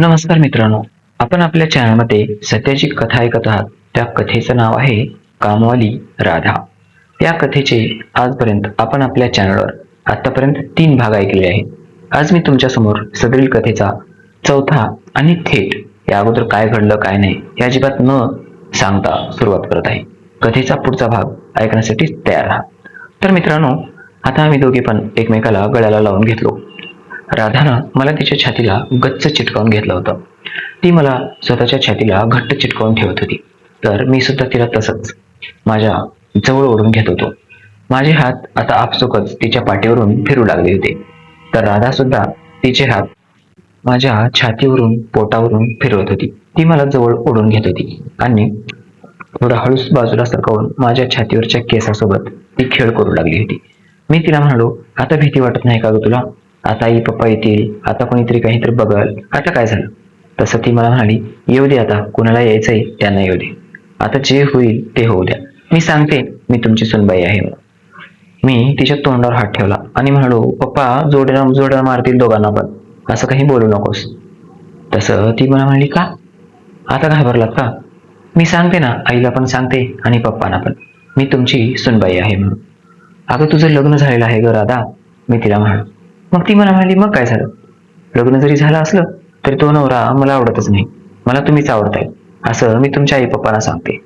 नमस्कार मित्रांनो आपण आपल्या चॅनलमध्ये सध्याची कथा ऐकत आहात. त्या कथेचं नाव आहे कामवाली राधा. त्या कथेचे आजपर्यंत आपण आपल्या चॅनलवर आतापर्यंत तीन भाग ऐकले आहेत. आज मी तुमच्यासमोर सदरील कथेचा चौथा आणि थेट या अगोदर काय घडलं काय नाही या अजिबात न सांगता सुरुवात करत आहे. कथेचा पुढचा भाग ऐकण्यासाठी तयार राहा. तर मित्रांनो आता आम्ही दोघे पण एकमेकाला गळ्याला लावून घेतलो. राधानं मला तिच्या छातीला गच्च चिटकावून घेतलं होतं. ती मला स्वतःच्या छातीला घट्ट चिटकावून ठेवत होती. तर मी सुद्धा तिला तसंच माझ्या जवळ ओढून घेत होतो. माझे हात आता आपसुकच तिच्या पाठीवरून फिरू लागले होते. तर राधा सुद्धा तिचे हात माझ्या छातीवरून पोटावरून फिरवत होती. ती मला जवळ ओढून घेत होती आणि थोडा हळूस बाजूला सरकवून माझ्या छातीवरच्या केसासोबत ती खेळ करू लागली होती. मी तिला म्हणालो आता भीती वाटत नाही का ग तुला? आता आई पप्पा येतील आता कोणीतरी काहीतरी बघल. आता काय झालं? तसं ती मला म्हणाली येऊ दे आता कुणाला यायचंय त्यांना येऊ दे. आता जे होईल ते होऊ द्या. मी सांगते मी तुमची सुनबाई आहे म्हणून. मी तिच्या तोंडावर हात ठेवला आणि म्हणालो पप्पा जोड्या जोड्या मारतील दोघांना पण. असं काही बोलू नकोस. तसं ती मला म्हणाली का? आता घाबरलात का? मी सांगते ना आईला पण सांगते आणि पप्पांना पण. मी तुमची सुनबाई आहे म्हणून. अगं तुझं लग्न झालेलं आहे ग राधा. मी तिला म्हणालो. मग ती मला म्हणाली मग काय झालं? लग्न जरी झालं असलं तरी तो नवरा मला आवडतच नाही. मला तुम्हीच आवडताय. असं मी तुमच्या आई पप्पाला सांगते.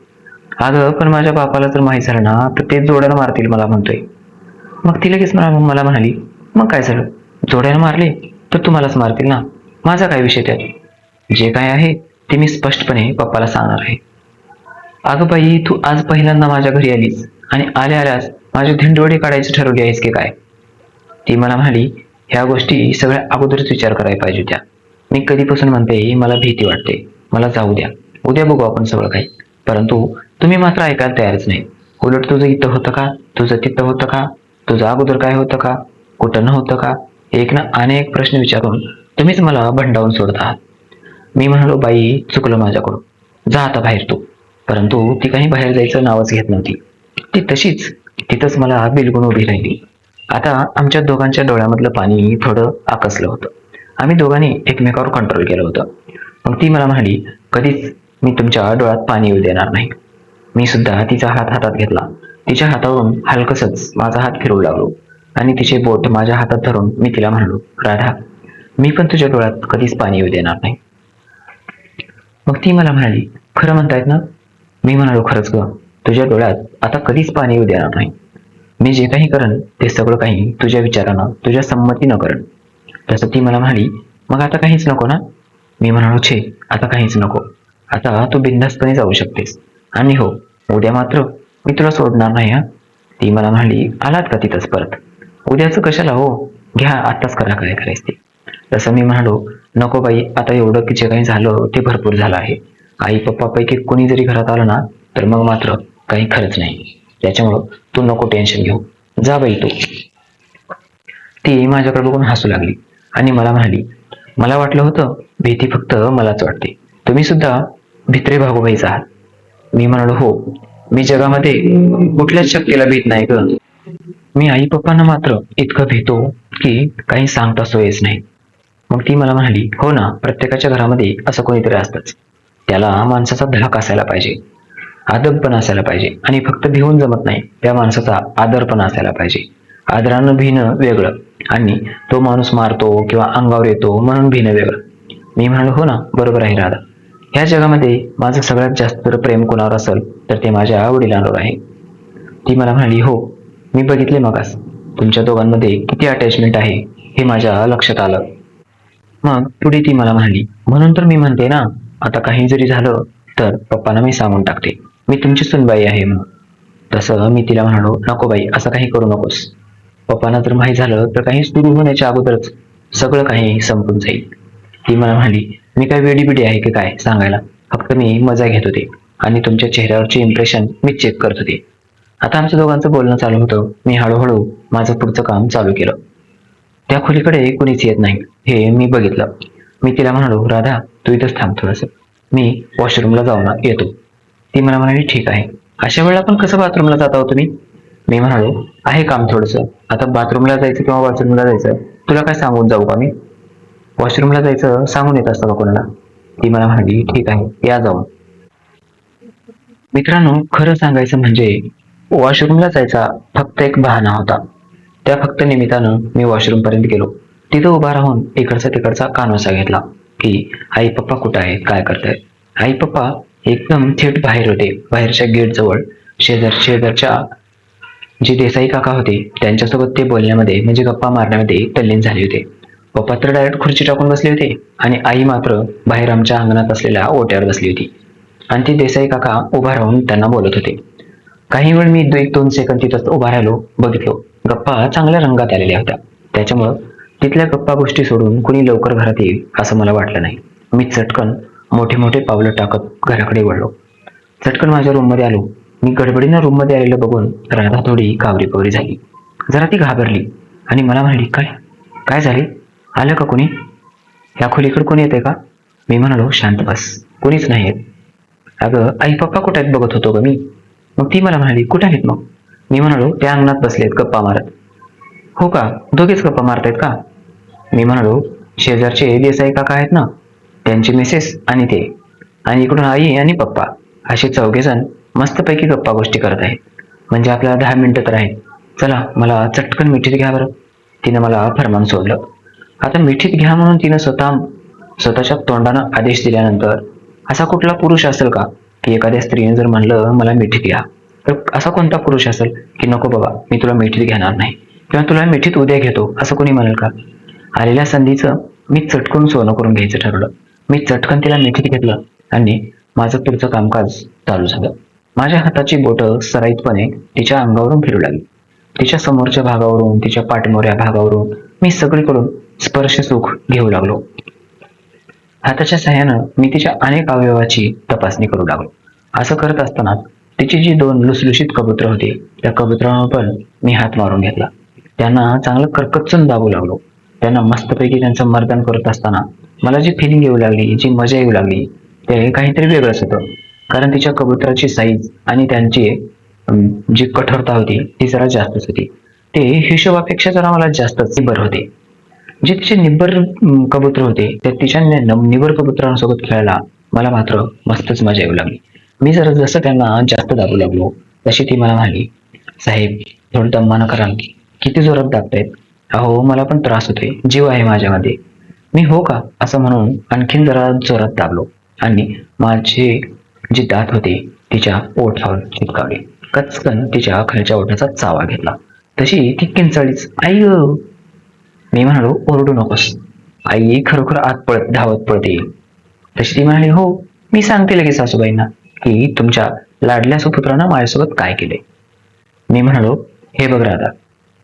अगं पण माझ्या बापाला जर माहीत झालं ना तर ते जोड्यानं मारतील मला म्हणतोय. मग ती लगेच मला मला म्हणाली मग काय झालं? जोड्यानं मारले तर तुम्हालाच मारतील ना? माझा काय विषय त्यात? जे काय आहे ते मी स्पष्टपणे पप्पाला सांगणार आहे. अगं बाई तू आज पहिल्यांदा माझ्या घरी आलीस आणि आल्या आल्यास माझे धिंडवडे काढायचे ठरवले आहेस की काय? ती मला म्हणाली ह्या गोष्टी सगळ्या अगोदरच विचार करायला पाहिजे होत्या. मी कधीपासून म्हणते मला भीती वाटते. मला जाऊ द्या. उद्या बघू आपण सगळं काही. परंतु तुम्ही मात्र ऐकायला तयारच नाही. उलट तुझं इथं होतं का? तुझं तिथं होतं का? तुझं अगोदर काय होतं का? कुठं नव्हतं का? एक ना अनेक प्रश्न विचारून तुम्हीच मला भंडावून सोडत आहात. मी म्हणालो बाई चुकलं माझ्याकडून. जा आता बाहेर तू. परंतु ती काही बाहेर जायचं नावच घेत नव्हती. ती तशीच. तिथंच मला बिलगुण उभी राहिली. आता आमच्या दोघांच्या डोळ्यामधलं पाणी थोडं आकसलं होतं. आम्ही दोघांनी एकमेकावर कंट्रोल केलं होतं. मग ती मला म्हणाली कधीच मी तुमच्या डोळ्यात पाणी येऊ देणार नाही. मी सुद्धा तिचा हात हातात घेतला. तिच्या हातावरून हलकसच माझा हात फिरू लागलो आणि तिचे बोट माझ्या हातात धरून मी तिला म्हणालो राधा मी पण तुझ्या डोळ्यात कधीच पाणी येऊ देणार नाही. मग ती मला म्हणाली खरं म्हणतायत ना? मी म्हणालो खरंच ग तुझ्या डोळ्यात आता कधीच पाणी येऊ देणार नाही. मी जे काही करण ते सगळं काही तुझ्या विचारानं तुझ्या संमतीनं करण. तसं ती मला म्हणाली मग आता काहीच नको ना? मी म्हणालो छे आता काहीच नको. आता तू बिनधास्तपणे जाऊ शकतेस. आणि हो उद्या मात्र मी तुला सोडणार नाही हा? ती मला म्हणाली आलात का तिथंच परत? उद्याचं कशाला हो? घ्या आत्ताच करा काय करायचं ते. तसं मी म्हणालो नको बाई आता एवढं की जे काही झालं ते भरपूर झालं आहे. आई पप्पापैकी कोणी जरी घरात आलं ना तर मग मात्र काही खरंच नाही. त्याच्यामुळं तू नको टेन्शन घेऊ. जा बाई तू. ती माझ्याकडे बघून हसू लागली आणि मला म्हणाली मला वाटलं होतं भीती फक्त मलाच वाटते. तुम्ही सुद्धा भित्रे भागोबाईच आहात मी म्हणालो हो मी जगामध्ये कुठल्याच शक्तीला भीत नाही ग. मी आई पप्पांना मात्र इतकं भीतो की काही सांगता सोयच नाही. मग ती मला म्हणाली हो ना प्रत्येकाच्या घरामध्ये असं कोणीतरी असतंच. त्याला माणसाचा धडक असायला पाहिजे? आदब पण असायला पाहिजे आणि फक्त भिवून जमत नाही त्या माणसाचा आदर पण असायला पाहिजे. आदरानं भिणं वेगळं आणि तो माणूस मारतो किंवा अंगावर येतो म्हणून भिणं वेगळं. मी म्हणालो हो ना बरोबर आहे राधा. ह्या जगामध्ये माझं सगळ्यात जास्त जर प्रेम कोणावर असेल तर ते माझ्या वडिलांवर आहे. ती मला म्हणाली हो मी बघितले मगास. तुमच्या दोघांमध्ये किती अटॅचमेंट आहे हे माझ्या लक्षात आलं. मग पुढे ती मला म्हणाली म्हणून तर मी म्हणते ना आता काही जरी झालं तर पप्पांना मी सांगून टाकते. मी तुमची सुनबाई आहे म्हणून. तसं मी तिला म्हणालो नको बाई असं काही करू नकोस. पप्पांना जर माहीत झालं तर काही सुरू होण्याच्या अगोदरच सगळं काही संपून जाईल. ती मला म्हणाली मी काय वेडी बिडी आहे की काय सांगायला? फक्त मी मजा घेत होते आणि तुमच्या चेहऱ्यावरचे इम्प्रेशन मी चेक करत होते. आता आमच्या दोघांचं बोलणं चालू होतं. मी हळूहळू माझं पुढचं काम चालू केलं. त्या खोलीकडे कुणीच येत नाही. हे मी बघितलं. मी तिला म्हणालो राधा तू इथंच थांब थोडंसं. मी वॉशरूमला जाऊन येतो. ती मला म्हणाली ठीक आहे. अशा वेळेला आपण कसं बाथरूमला जात आहोत तुम्ही? मी म्हणालो आहे काम थोडंसं. आता बाथरूमला जायचं किंवा वॉशरूमला जायचं तुला काय सांगून जाऊ का मी? वॉशरूमला जायचं सांगून येत असतं का कोणाला? ती मला म्हणाली ठीक आहे या जाऊन. मित्रांनो खरं सांगायचं म्हणजे वॉशरूमला जायचा फक्त एक बहाणा होता. त्या फक्त निमित्तानं मी वॉशरूम पर्यंत गेलो. तिथं उभा राहून इकडचा तिकडचा कानोसा घेतला की आई पप्पा कुठं आहेत? काय करतायत? आई पप्पा एकदम थेट बाहेर होते. बाहेरच्या गेट जवळ. शेजार शेजारच्या जे देसाई काका होते त्यांच्यासोबत ते बोलण्यामध्ये म्हणजे गप्पा मारण्यामध्ये तल्लीन झाले होते. पप्पा तर डायरेक्ट खुर्ची टाकून बसले होते आणि आई मात्र बाहेर आमच्या अंगणात असलेल्या ओट्यावर बसली होती. आणि ती देसाई काका उभा राहून त्यांना बोलत होते. काही वेळ मी एक दोन सेकंद तिथं उभा राहिलो बघितलो. गप्पा चांगल्या रंगात आलेल्या होत्या. त्याच्यामुळं तिथल्या गप्पा गोष्टी सोडून कुणी लवकर घरात येईल असं मला वाटलं नाही. मी चटकन मोठे मोठे पावलं टाकत घराकडे वळलो. चटकन माझ्या रूममध्ये आलो. मी गडबडीनं रूममध्ये आलेलं बघून राधा थोडी कावरी पवरी झाली. जरा ती घाबरली आणि मला म्हणाली काय? काय झाले? आलं का कोणी? ह्या खोलीकडे कोणी येते का? मी म्हणालो शांत बस. कोणीच नाही येत. अगं आई पप्पा कुठे आहेत बघत होतो ग मी? मग ती मला म्हणाली कुठे आहेत मग? मी म्हणालो त्या अंगणात बसलेत गप्पा मारत. हो का? दोघेच गप्पा मारतायत का? मी म्हणालो शेजारचे देसाई काका आहेत ना त्यांची मिसेस आणि ते. आणि इकडून आई आणि पप्पा असे चौघेजण मस्तपैकी गप्पा गोष्टी करत आहेत. म्हणजे आपल्याला दहा मिनिटं तर आहेत. चला मला चटकन मिठीत घ्या बरं. तिनं मला फरमान सोडलं. आता मिठीत घ्या म्हणून तिनं स्वतः स्वतःच्या तोंडानं आदेश दिल्यानंतर असा कुठला पुरुष असेल का? की एखाद्या स्त्रीने जर म्हणलं मला मिठीत घ्या. तर असा कोणता पुरुष असेल की नको बाबा मी तुला मिठीत घेणार नाही. किंवा तुला मिठीत उद्या घेतो. असं कोणी म्हणेल का? आलेल्या संधीचं मी चटकून सोनं करून घ्यायचं ठरवलं. मी चटकन तिला मिठीत घेतलं आणि माझं पुढचं कामकाज चालू झालं. माझ्या हाताची बोटं सराईतपणे तिच्या अंगावरून फिरू लागली. तिच्या समोरच्या भागावरून तिच्या पाठमोऱ्या भागावरून मी सगळीकडून स्पर्श सुख घेऊ लागलो. हाताच्या सहाय्यानं मी तिच्या अनेक अवयवाची तपासणी करू लागलो. असं करत असताना तिची जी दोन लुसलुशीत कबुतर होती त्या कबुतरांवर पण मी हात मारून घेतला. त्यांना चांगलं कर्कच्चून दाबू लागलो. त्यांना मस्तपैकी त्यांचं मर्दन करत असताना मला जी फिलिंग येऊ लागली जी मजा येऊ लागली ते काहीतरी वेगळंच होतं. कारण तिच्या कबुतराची साईज आणि त्यांची जी कठोरता होती ती जरा जास्तच होती. ते हिशोबापेक्षा जरा मला जास्तच निबर होते. जे तिचे निब्बर कबुतर होते ते तिच्या निबर कबुतरांसोबत खेळायला मला मात्र मस्तच मजा येऊ लागली. मी जर जसं त्यांना जास्त दाबू लागलो तशी ती मला म्हणाली साहेब थोडं दम्मानं कराल किती जोरात दाबतायत? अहो मला पण त्रास होतोय. जीव आहे माझ्यामध्ये. मी हो का? असं म्हणून आणखीन जरा जोरात दाबलो आणि माझे जे दात होते तिच्या ओठावर चिटकावले कचकन तिच्या खालच्या ओठाचा चावा घेतला. तशी ती किंचाळीच आई मी म्हणालो ओरडू नकोस. आई खरोखर आत पळत धावत पळत. येईल तशी ती म्हणाली हो मी सांगते लगेच सासूबाईंना की तुमच्या लाडल्या सुपुत्रानं माझ्यासोबत काय केले मी म्हणालो हे बघ राधा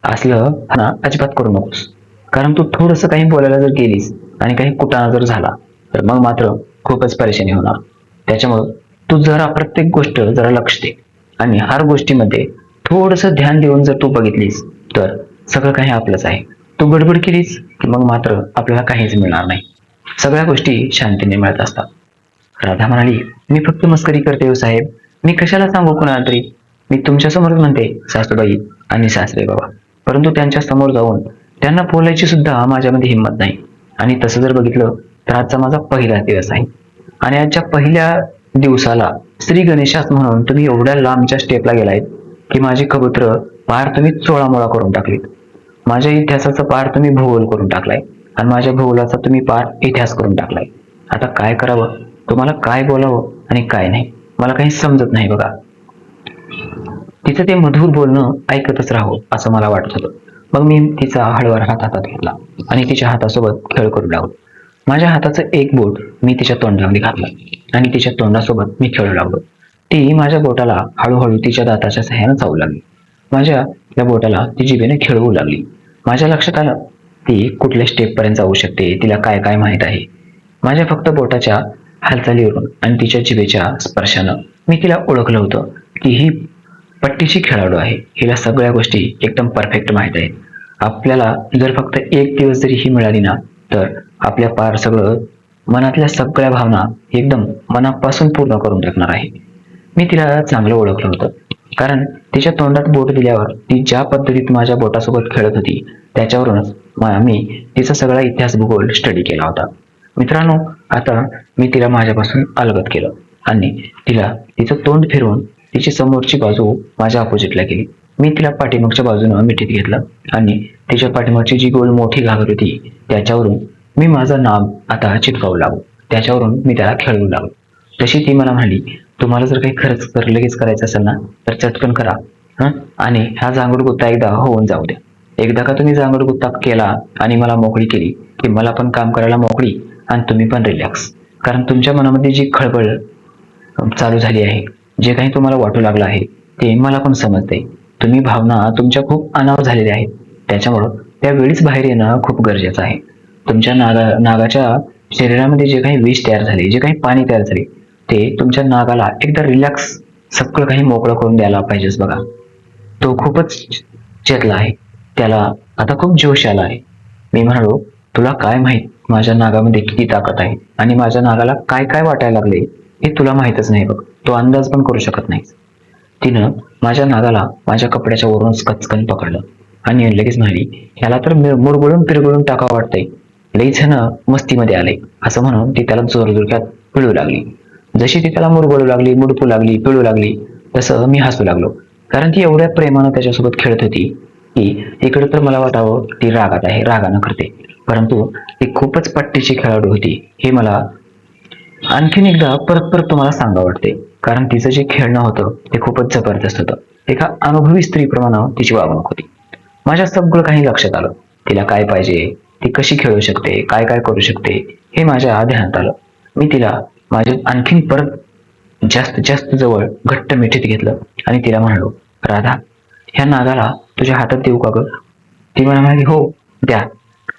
असलं ना अजिबात करू नकोस. कारण तू थोडंसं काही बोलायला जर गेलीस आणि काही कुटाणा जर झाला तर मग मात्र खूपच परेशानी होणार. त्याच्यामुळं तू जरा प्रत्येक गोष्ट जरा लक्ष दे. आणि हर गोष्टीमध्ये थोडंसं ध्यान देऊन जर तू बघितलीस तर सगळं काही आपलंच आहे. तू गडबड केलीस की मग मात्र आपल्याला काहीच मिळणार नाही. सगळ्या गोष्टी शांतीने मिळत असतात. राधा म्हणाली मी फक्त मस्करी करते हो साहेब. मी कशाला सांगू कुणाला तरी? मी तुमच्यासमोर म्हणते सासूबाई आणि सासरे बाबा. परंतु त्यांच्यासमोर जाऊन त्यांना बोलायची सुद्धा माझ्यामध्ये हिंमत नाही. आणि तसं जर बघितलं तर आजचा माझा पहिला दिवस आहे. आणि आजच्या पहिल्या दिवसाला श्री गणेशास म्हणून तुम्ही एवढ्या लांबच्या स्टेपला गेलायत की माझी कबूतर पार तुम्ही चोळामोळा करून टाकलीत. माझ्या इतिहासाचा पार तुम्ही भूगोल करून टाकलाय. आणि माझ्या भूगोलाचा तुम्ही पार इतिहास करून टाकलाय. आता काय करावं? तुम्हाला काय बोलावं आणि काय नाही? मला काही समजत नाही बघा. तिचं ते मधुर बोलणं ऐकतच राहावं असं मला वाटत होतं. मग मी तिचा हळूवार हात हातात घेतला आणि तिच्या हातासोबत खेळ करू लागलो. माझ्या हाताचं एक बोट मी तिच्या तोंडामध्ये घातलं आणि तिच्या तोंडासोबत मी खेळू लागलो. ती माझ्या बोटाला हळूहळू तिच्या दाताच्या सहाय्यानं चावू लागली. माझ्या या बोटाला ती जिभेने खेळवू लागली. माझ्या लक्षात आलं ती कुठल्या स्टेप पर्यंत जाऊ शकते तिला काय काय माहीत आहे? माझ्या फक्त बोटाच्या हालचालीवरून आणि तिच्या जिभेच्या स्पर्शानं मी तिला ओळखलं होतं की ही पट्टीशी खेळाडू आहे. हिला सगळ्या गोष्टी एकदम परफेक्ट माहीत आहेत. आपल्याला जर फक्त एक दिवस जरी ही मिळाली ना तर आपल्या पार सगळं मनातल्या सगळ्या भावना एकदम मनापासून पूर्ण करून टाकणार आहे. मी तिला चांगलं ओळखलं होतं. कारण तिच्या तोंडात बोट दिल्यावर ती ज्या पद्धतीत माझ्या बोटासोबत खेळत होती त्याच्यावरूनच मी तिचा सगळा इतिहास भूगोल स्टडी केला होता. मित्रांनो आता मी तिला माझ्यापासून अलगत केलं आणि तिला तिचं तोंड फिरवून तिची समोरची बाजू माझ्या अपोजिटला गेली. मी तिला पाठीमागच्या बाजूनं मिठीत घेतलं आणि तिच्या पाठीमागची जी गोल मोठी घागर होती त्याच्यावरून मी माझं नाम आता चिटकावू लागू. त्याच्यावरून मी त्याला खेळवू लागलो तशी ती मला म्हणाली तुम्हाला जर काही खरंच कर लगेच करायचं असेल ना तर चटकन करा हं? आणि हा जांगड गुत्ता एकदा होऊन जाऊ द्या. एकदा का तुम्ही जांगड गुत्ता केला आणि मला मोकळी केली की मला पण काम करायला मोकळी आणि तुम्ही पण रिलॅक्स कारण तुमच्या मनामध्ये जी खळबळ चालू झाली आहे जे काही तुम्हाला वाटू लागलं आहे ते मला पण समजते. तुम्ही भावना तुमच्या खूप अनाव झालेल्या आहेत. त्याच्यामुळं त्या वेळीच बाहेर येणं खूप गरजेचं आहे. तुमच्या नागा नागाच्या शरीरामध्ये जे काही विष तयार झाले जे काही पाणी तयार झाले ते तुमच्या नागाला एकदा रिलॅक्स सगळं काही मोकळं करून द्यायला पाहिजेच बघा. तो खूपच चेतला आहे. त्याला आता खूप जोश आला आहे. मी म्हणालो तुला काय माहीत माझ्या नागामध्ये किती ताकद आहे आणि माझ्या नागाला काय काय वाटायला लागले? हे तुला माहीतच नाही बघ. तो अंदाज पण करू शकत नाही तिनं माझ्या नागाला माझ्या कपड्याच्या वरून कचकन पकडलं. आणि लगेच म्हणाली ह्याला तर मुरगुळून मुरगळून टाकावं वाटतंय. लईच ह्यानं मस्तीमध्ये आले असं म्हणून ती त्याला जोरजोरक्यात पिळू लागली. जशी ती त्याला मुरगळू लागली मुडपू लागली पिळू लागली तसं मी हसू लागलो. कारण ती एवढ्या प्रेमानं त्याच्यासोबत खेळत होती की इकडे तर मला वाटावं ती रागात आहे रागानं करते. परंतु ती खूपच पट्टीची खेळाडू होती. हे मला आणखीन एकदा परत परत तुम्हाला सांगा वाटते कारण तिचं जे खेळणं होतं ते खूपच जबरदस्त होतं. एका अनुभवी स्त्रीप्रमाणे तिची वागणूक होती. माझ्या सगळं काही लक्षात आलं. तिला काय पाहिजे? ती कशी खेळू शकते? काय काय करू शकते? हे माझ्या ध्यानात आलं. मी तिला माझ्या आणखीन परत जास्त जास्त जवळ घट्ट मिठीत घेतलं आणि तिला म्हणालो राधा ह्या नागाला तुझ्या हातात देऊ का ग? ती मला म्हणाली हो द्या.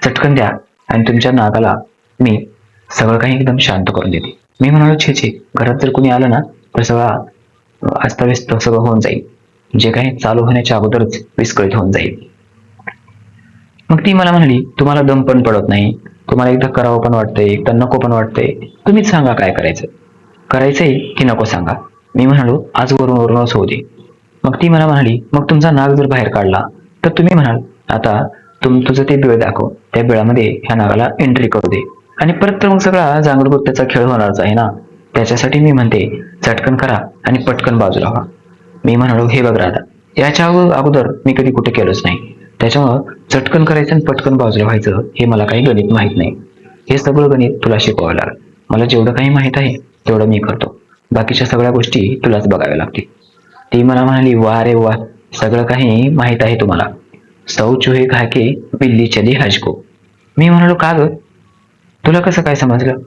चटकन द्या. आणि तुमच्या नागाला मी सगळं काही एकदम शांत करून देते. मी म्हणालो छे छे घरात जर कोणी आलं ना तर सगळा अस्ताव्यस्त सगळं होऊन जाईल. जे काही चालू होण्याच्या अगोदरच विस्कळीत होऊन जाईल. मग ती मला म्हणाली तुम्हाला दम पण पडत नाही. तुम्हाला एकदा करावं पण वाटतंय एकदा नको पण वाटतंय. तुम्हीच सांगा काय करायचं. करायचंय की नको सांगा? मी म्हणालो आज वरून वरूनच होऊ दे. मग ती मला म्हणाली मग तुमचा नाग जर बाहेर काढला तर तुम्ही म्हणाल आता तुम तुझं ते बिळ दाखव. त्या बिळामध्ये ह्या नागाला एंट्री करू दे. आणि परत तर मग सगळा जांगडगुत्त्याचा खेळ होणारच आहे ना? त्याच्यासाठी मी म्हणते चटकन करा आणि पटकन बाजूला व्हा. मी म्हणालो हे बघ राधा याच्या अगोदर मी कधी कुठे केलंच नाही. त्याच्यामुळं चटकन करायचं आणि पटकन बाजूला व्हायचं हे मला काही गणित माहीत नाही. हे सगळं गणित तुला शिकवावं लागेल. मला जेवढं काही माहीत आहे तेवढं मी करतो. बाकीच्या सगळ्या गोष्टी तुलाच बघाव्या लागतील. ती मला म्हणाली वा रे वा सगळं काही माहीत आहे तुम्हाला. सौ चुहे खाके बिल्ली चली हजको. मी म्हणालो का गं? तुला कसं काय समजलं?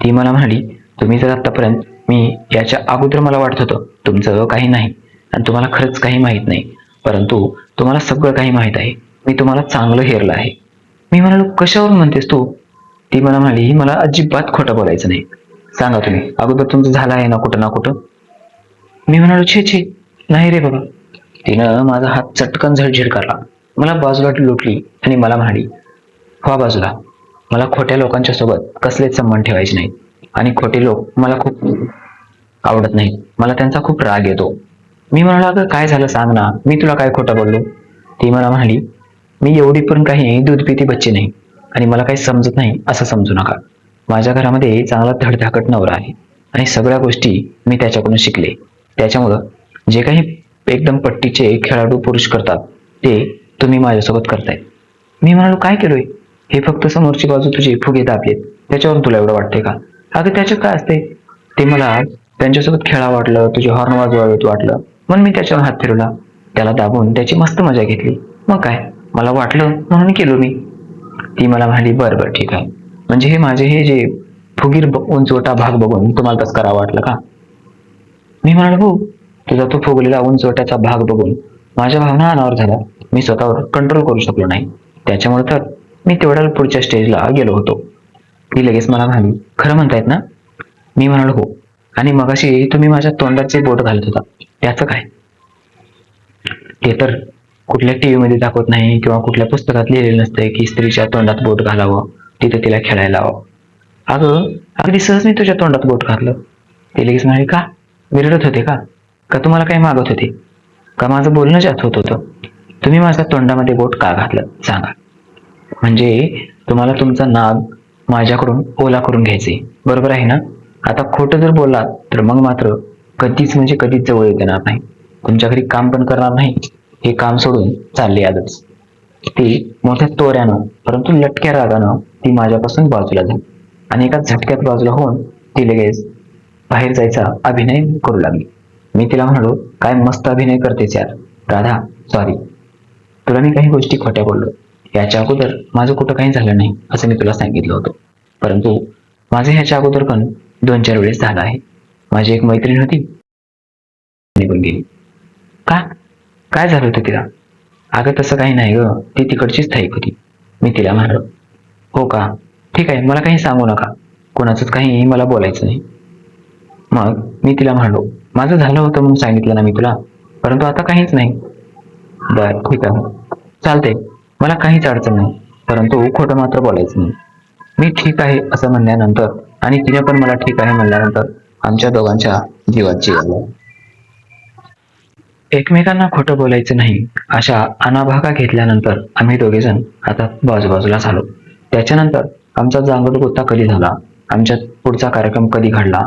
ती मला म्हणाली तुम्ही जर आतापर्यंत मी याच्या अगोदर मला वाटत होतं तुमचं काही नाही आणि तुम्हाला खरंच काही माहीत नाही परंतु तुम्हाला सगळं काही माहीत आहे. मी तुम्हाला चांगलं हेरलं आहे. मी म्हणालो कशावरून म्हणतेस तू? ती मला म्हणाली मला अजिबात खोटं बोलायचं नाही. सांगा तुम्ही अगोदर तुमचं झालं आहे ना कुठं ना कुठं? मी म्हणालो छे छे नाही रे बाबा. तिनं माझा हात चटकन झडझड काढला. मला बाजूला लुटली आणि मला म्हणाली व्हा बाजूला. मला खोट्या लोकांच्या सोबत कसलेच संबंध ठेवायचे नाही आणि खोटे लोक मला खूप आवडत नाहीत. मला त्यांचा खूप राग येतो. मी म्हणालो अगं काय झालं सांग ना. मी तुला काय खोटं बोललो? ती मला म्हणाली मी एवढी पण काही दूध पिती बच्ची नाही. आणि मला काही समजत नाही असं समजू नका. माझ्या घरामध्ये चांगला धडधाकट नवरा आहे. आणि सगळ्या गोष्टी मी त्याच्याकडून शिकले. त्याच्यामुळं जे काही एकदम पट्टीचे खेळाडू पुरुष करतात ते तुम्ही माझ्यासोबत करताय. मी म्हणालो काय केलोय? हे फक्त समोरची बाजू तुझे फुगे दाबलेत. त्याच्यावरून तुला एवढं वाटतंय का? अगं त्याच्यात काय असते ते मला त्यांच्यासोबत खेळा वाटलं तुझे हॉर्न वाजवावेत वाटलं. म्हणून मी त्याच्यावर हात फिरवला. त्याला दाबून त्याची मस्त मजा घेतली. मग काय? मला वाटलं म्हणून केलो मी. ती मला म्हणाली बरं बरं ठीक आहे. म्हणजे हे माझे हे जे फुगीर उंचवटा भाग बघून तुम्हाला तसं करावं वाटलं का? मी म्हणालो हो तुझा तो फुगलेला उंचवट्याचा भाग बघून माझ्या भावना अनावर झाला मी स्वतःवर कंट्रोल करू शकलो नाही. त्याच्यामुळे तर मी तेवढ्या पुढच्या स्टेजला गेलो होतो. ती लगेच मला म्हणाली खरं म्हणतायत ना? मी म्हणालो हो. आणि मगाशी तुम्ही माझ्या तोंडाचे बोट घालत होता. त्याचं काय? ते तर कुठल्या टीव्ही मध्ये दाखवत नाही किंवा कुठल्या पुस्तकात लिहिलेलं नसतंय की स्त्रीच्या तोंडात बोट घालावं तिथं तिला खेळायला हवं अगं अगदी सहज मी तुझ्या तोंडात बोट घातलं. ते लगेच म्हणाले का? विरडत होते का? का तुम्हाला काही मागत होते? का माझं बोलणं जात होत होतं? तुम्ही माझ्या तोंडामध्ये बोट का घातलं? सांगा. म्हणजे तुम्हाला तुमचा नाग माझ्याकडून ओला करून घ्यायचे. बरोबर आहे ना? आता खोटं जर बोललात तर मग मात्र कधीच म्हणजे कधीच जवळ येऊ देणार नाही. तुमच्या घरी काम पण करणार नाही. हे काम सोडून चालले आजच. ती मोठ्या तोऱ्यानं परंतु लटक्या रागानं ती माझ्यापासून बाजूला झाली. आणि एका झटक्यात बाजूला होऊन ती लगेच बाहेर जायचा अभिनय करू लागली. मी तिला म्हणालो काय मस्त अभिनय करतेस यार. राधा सॉरी तुला मी काही गोष्टी खोट्या बोललो. याच्या अगोदर माझं कुठं काही झालं नाही असं मी तुला सांगितलं होतं. परंतु माझं ह्याच्या अगोदर पण दोन चार वेळेस झालं आहे. माझी एक मैत्रीण होती. निघून गेली. का? काय झालं होतं तिला? अगं तसं काही नाही ग. ती तिकडचीच थाईक होती. मी तिला म्हणालो हो का? ठीक आहे मला काही सांगू नका. कोणाचंच काही मला बोलायचं नाही. मग मी तिला म्हणलो माझं झालं होतं म्हणून सांगितलं ना मी तुला. परंतु आता काहीच नाही. बर ठीक आहे. चालते मला काहीच अडचण नाही परंतु खोटं मात्र बोलायचं नाही. मी ठीक आहे असं म्हणल्यानंतर आणि तिने पण मला ठीक आहे म्हणल्यानंतर आमच्या दोघांच्या जीवाची आलं. एकमेकांना खोटं बोलायचं नाही अशा अनाभागा घेतल्यानंतर आम्ही दोघेजण आता बाजूबाजूला झालो. त्याच्यानंतर आमचा जांगड गोता कधी झाला आमच्या पुढचा कार्यक्रम कधी घडला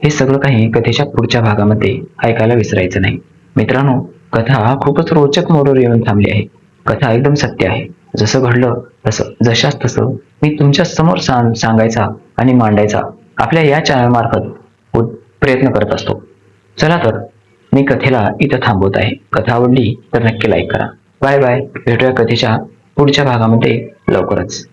हे सगळं काही कथेच्या पुढच्या भागामध्ये ऐकायला विसरायचं नाही. मित्रांनो कथा खूपच रोचक मोडवर येऊन थांबली आहे. कथा एकदम सत्य आहे. जसं घडलं तसं जशाच तसं मी तुमच्यासमोर सांग सांगायचा आणि मांडायचा. आपल्या या चॅनलमार्फत प्रयत्न करत असतो. चला तर मी कथेला इथं थांबवत आहे. कथा आवडली तर नक्की लाईक करा. Bye bye. भेटूया कथेच्या पुढच्या भागामध्ये लवकरच.